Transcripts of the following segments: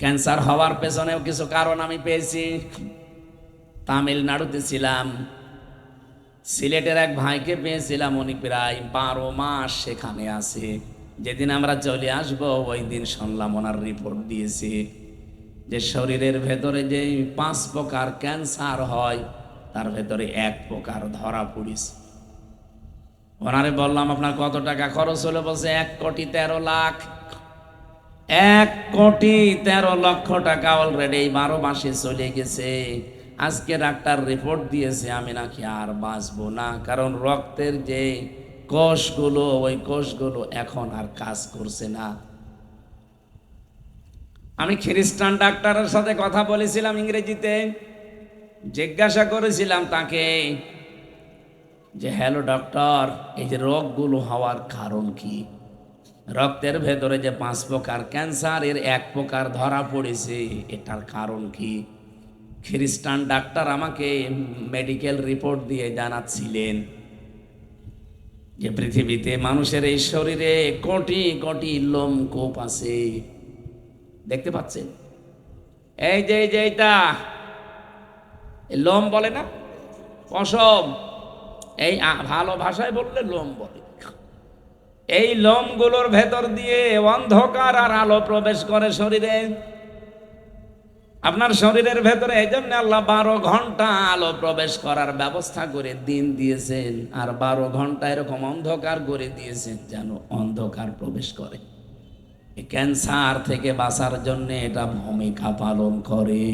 Cancer হওয়ার পেছনেও কিছু কারণ আমি পেয়েছি। তামিলনাড়ুতে ছিলাম। সিলেটের এক ভাইকে পেয়েছিলাম, উনি প্রায় বারো মাস সেখানে আছে। যেদিন আমরা চলে আসব, ওই দিন শুনলাম ওনার রিপোর্ট দিয়েছে যে শরীরের ভেতরে যে পাঁচ প্রকার ক্যান্সার হয়, তার ভেতরে এক প্রকার ধরা পড়িস ওনারে বললাম, আপনার কত টাকা খরচ হলো? বলছে, এক কোটি তেরো লাখ এক কোটি তেরো লক্ষ টাকা অলরেডি এই বারো মাসে চলে গেছে। আজকে ডাক্তার রিপোর্ট দিয়েছে, আমি নাকি আর বাঁচবো না। কারণ রক্তের যে কোষগুলো, ওই কোষগুলো এখন আর কাজ করছে না। আমি খ্রিস্টান ডাক্তারের সাথে কথা বলেছিলাম ইংরেজিতে। জিজ্ঞাসা করেছিলাম তাকে যে, হ্যালো ডক্টর এই যে রোগগুলো হওয়ার কারণ কি? রক্তের ভেতরে যে পাঁচ প্রকার ক্যান্সার, এর এক প্রকার ধরা পড়েছে। এটার কারণ কি? খ্রিস্টান ডাক্তার আমাকে মেডিকেল রিপোর্ট দিয়ে জানাচ্ছিলেন যে পৃথিবীতে মানুষের এই শরীরে কোটি কোটি লোম কোপ আছে। দেখতে পাচ্ছেন? এই যে এই যে, এইটা। লোম বলে না? পশম। এই ভালো ভাষায় বললে লোম বলে। এই লোমগুলোর ভেতর দিয়ে অন্ধকার আর আলো প্রবেশ করে শরীরে। আপনার শরীরের ভেতরে এই জন্য আল্লাহ বারো ঘণ্টা আলো প্রবেশ করার ব্যবস্থা করে দিন দিয়েছেন। আর বারো ঘণ্টা এরকম অন্ধকার করে দিয়েছেন যেন অন্ধকার প্রবেশ করে। ক্যান্সার থেকে বাঁচার জন্য এটা ভূমিকা পালন করে।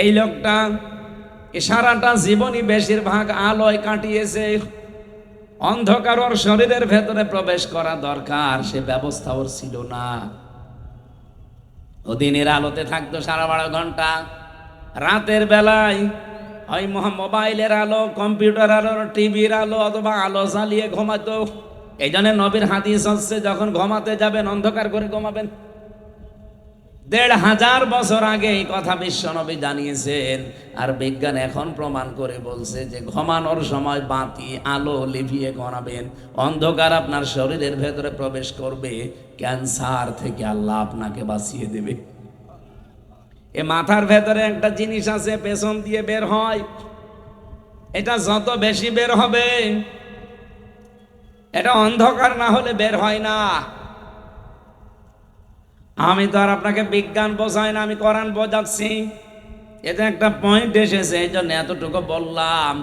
এই লোকটা সারাটা জীবনই বেশিরভাগ আলোয় কাটিয়েছে। অন্ধকার ওর শরীরের ভেতরে প্রবেশ করা দরকার, সে ব্যবস্থা ওর ছিল না। ও দিনের আলোতে থাকতো সারা বারো ঘণ্টা। রাতের বেলায় ওই মোবাইলের আলো, কম্পিউটার আলো, টিভির আলো অথবা আলো জ্বালিয়ে ঘুমাতো। এই জন্য নবীর হাদিস হচ্ছে, যখন ঘুমাতে যাবেন, অন্ধকার করে ঘুমাবেন। দেড় হাজার বছর আগে এই কথা বিশ্বনবী জানিয়েছেন। আর বিজ্ঞান এখন প্রমাণ করে বলছে যে ঘমানোর সময় বাতি, আলো লিভিয়ে ঘনাবেন অন্ধকার আপনার শরীরের ভেতরে প্রবেশ করবে, ক্যান্সার থেকে আল্লাহ আপনাকে বাঁচিয়ে দেবে। এ মাথার ভেতরে একটা জিনিস আছে, পেছন দিয়ে বের হয়। এটা যত বেশি বের হবে, এটা অন্ধকার না হলে বের হয় না। আমি তো আর আপনাকে বিজ্ঞান বোঝাই না, আমি কোরআন বোঝাচ্ছি। এটা একটা পয়েন্ট এসেছে, এই জন্য এতটুকু বললাম।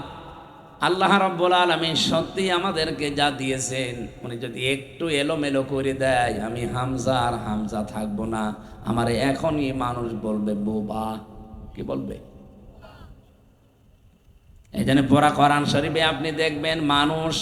আল্লাহ রব্বুল আলমিন সত্যি আমাদেরকে যা দিয়েছেন, উনি যদি একটু এলোমেলো করে দেয়, আমি হামজা আর হামজা থাকব না। আমার এখনই মানুষ বলবে, বোবা, কি বলবে? এই জন্য পড়া কোরআন শরীফে আপনি দেখবেন মানুষ